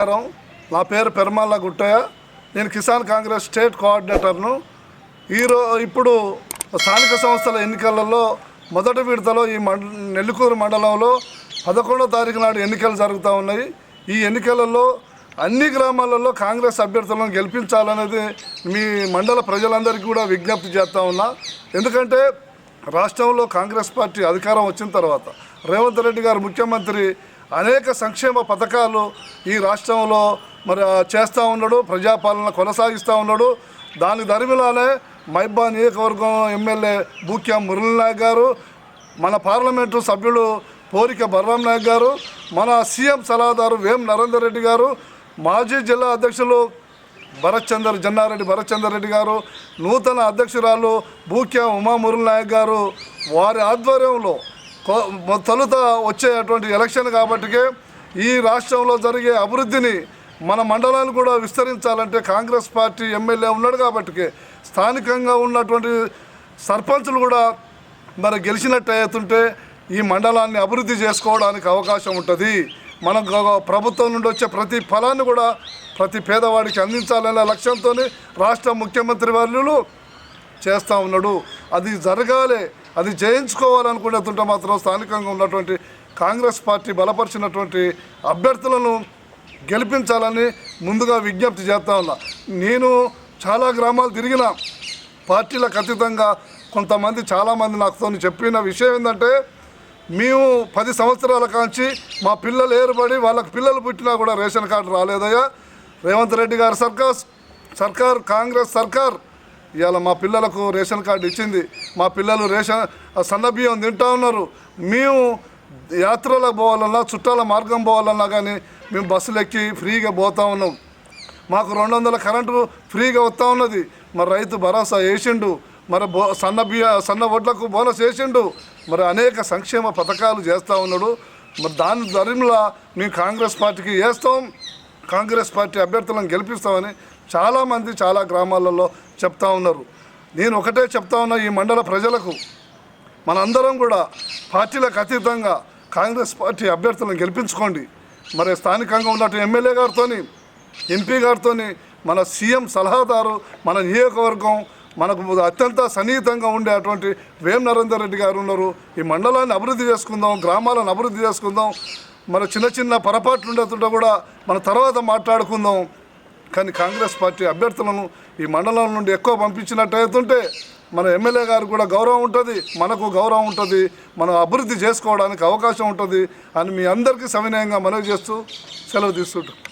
నమస్కారం. నా పేరు పెరమాల గుట్టయ్య. నేను కిసాన్ కాంగ్రెస్ స్టేట్ కోఆర్డినేటర్ను. ఈరో ఇప్పుడు స్థానిక సంస్థల ఎన్నికలలో మొదటి విడతలో ఈ మండ నెల్లికూరు మండలంలో పదకొండో తారీఖు నాడు ఎన్నికలు జరుగుతూ ఉన్నాయి. ఈ ఎన్నికలలో అన్ని గ్రామాలలో కాంగ్రెస్ అభ్యర్థులను గెలిపించాలనేది మీ మండల ప్రజలందరికీ కూడా విజ్ఞప్తి చేస్తూ ఉన్నా. ఎందుకంటే రాష్ట్రంలో కాంగ్రెస్ పార్టీ అధికారం వచ్చిన తర్వాత రేవంత్ రెడ్డి గారు ముఖ్యమంత్రి అనేక సంక్షేమ పథకాలు ఈ రాష్ట్రంలో మరి చేస్తూ ఉన్నాడు ప్రజాపాలన కొనసాగిస్తూ ఉన్నాడు. దాని దరిమిలానే మైబా నియోజకవర్గం ఎమ్మెల్యే బూక్యా మురళీనాయక్ గారు మన పార్లమెంటు సభ్యుడు పోరిక బలరాం నాయక్ గారు మన సీఎం సలహాదారు వేం నరేందర్ రెడ్డి గారు మాజీ జిల్లా అధ్యక్షులు భరత్చందర్ జన్నారెడ్డి భరత్చందర్ రెడ్డి గారు నూతన అధ్యక్షురాలు బూక్యా ఉమా మురళి నాయక్ గారు వారి ఆధ్వర్యంలో తొలుత వచ్చేటువంటి ఎలక్షన్ కాబట్టికే ఈ రాష్ట్రంలో జరిగే అభివృద్ధిని మన మండలాన్ని కూడా విస్తరించాలంటే కాంగ్రెస్ పార్టీ ఎమ్మెల్యే ఉన్నాడు కాబట్టికే స్థానికంగా ఉన్నటువంటి సర్పంచులు కూడా మరి గెలిచినట్టు అవుతుంటే ఈ మండలాన్ని అభివృద్ధి చేసుకోవడానికి అవకాశం ఉంటుంది. మనం ప్రభుత్వం నుండి వచ్చే ప్రతి ఫలాన్ని కూడా ప్రతి పేదవాడికి అందించాలనే లక్ష్యంతో రాష్ట్ర ముఖ్యమంత్రి వర్యులు చేస్తూ ఉన్నాడు. అది జరగాలి అది జయించుకోవాలనుకునేస్తుంటే మాత్రం స్థానికంగా ఉన్నటువంటి కాంగ్రెస్ పార్టీ బలపరిచినటువంటి అభ్యర్థులను గెలిపించాలని ముందుగా విజ్ఞప్తి చేస్తా ఉన్నా. నేను చాలా గ్రామాలు తిరిగిన పార్టీలకు అతీతంగా కొంతమంది చాలామంది నాకుతో చెప్పిన విషయం ఏంటంటే మేము పది సంవత్సరాల కాంచి మా పిల్లలు ఏర్పడి వాళ్ళకి పిల్లలు పుట్టినా కూడా రేషన్ కార్డు రాలేదయ్యా. రేవంత్ రెడ్డి గారు సర్కార్ సర్కార్ కాంగ్రెస్ సర్కార్ ఇవాళ మా పిల్లలకు రేషన్ కార్డు ఇచ్చింది. మా పిల్లలు రేషన్ సన్న బియ్యం తింటా ఉన్నారు. మేము యాత్రలకు పోవాలన్నా చుట్టాల మార్గం పోవాలన్నా కానీ మేము బస్సులు ఎక్కి ఫ్రీగా పోతా ఉన్నాం. మాకు రెండు వందల కరెంటు ఫ్రీగా వస్తూ ఉన్నది. మరి రైతు భరోసా వేసిండు మరి బో సన్న బియ్య సన్న వడ్లకు బోనస్ వేసిండు మరి అనేక సంక్షేమ పథకాలు చేస్తూ ఉన్నాడు. మరి దాని ధరిమిలా మేము కాంగ్రెస్ పార్టీకి వేస్తాం. కాంగ్రెస్ పార్టీ అభ్యర్థులను గెలిపిస్తామని చాలామంది చాలా గ్రామాలలో చెప్తా ఉన్నారు. నేను ఒకటే చెప్తా ఉన్నా ఈ మండల ప్రజలకు మనందరం కూడా పార్టీలకు అతీతంగా కాంగ్రెస్ పార్టీ అభ్యర్థులను గెలిపించుకోండి. మరి స్థానికంగా ఉన్నట్టు ఎమ్మెల్యే గారితో ఎంపీ గారితో మన సీఎం సలహాదారు మన నియోజకవర్గం మనకు అత్యంత సన్నిహితంగా ఉండే అటువంటి వేం నరేందర్ రెడ్డి గారు ఉన్నారు. ఈ మండలాన్ని అభివృద్ధి చేసుకుందాం గ్రామాలను అభివృద్ధి చేసుకుందాం. మన చిన్న చిన్న పొరపాట్లు ఉండేతుంటే కూడా మన తర్వాత మాట్లాడుకుందాం. కానీ కాంగ్రెస్ పార్టీ అభ్యర్థులను ఈ మండలం నుండి ఎక్కువ పంపించినట్టయితుంటే మన ఎమ్మెల్యే గారు కూడా గౌరవం ఉంటుంది మనకు గౌరవం ఉంటుంది మనం అభివృద్ధి చేసుకోవడానికి అవకాశం ఉంటుంది అని మీ అందరికీ సవినయంగా మనవి చేస్తూ సెలవు తీసుకుంటాం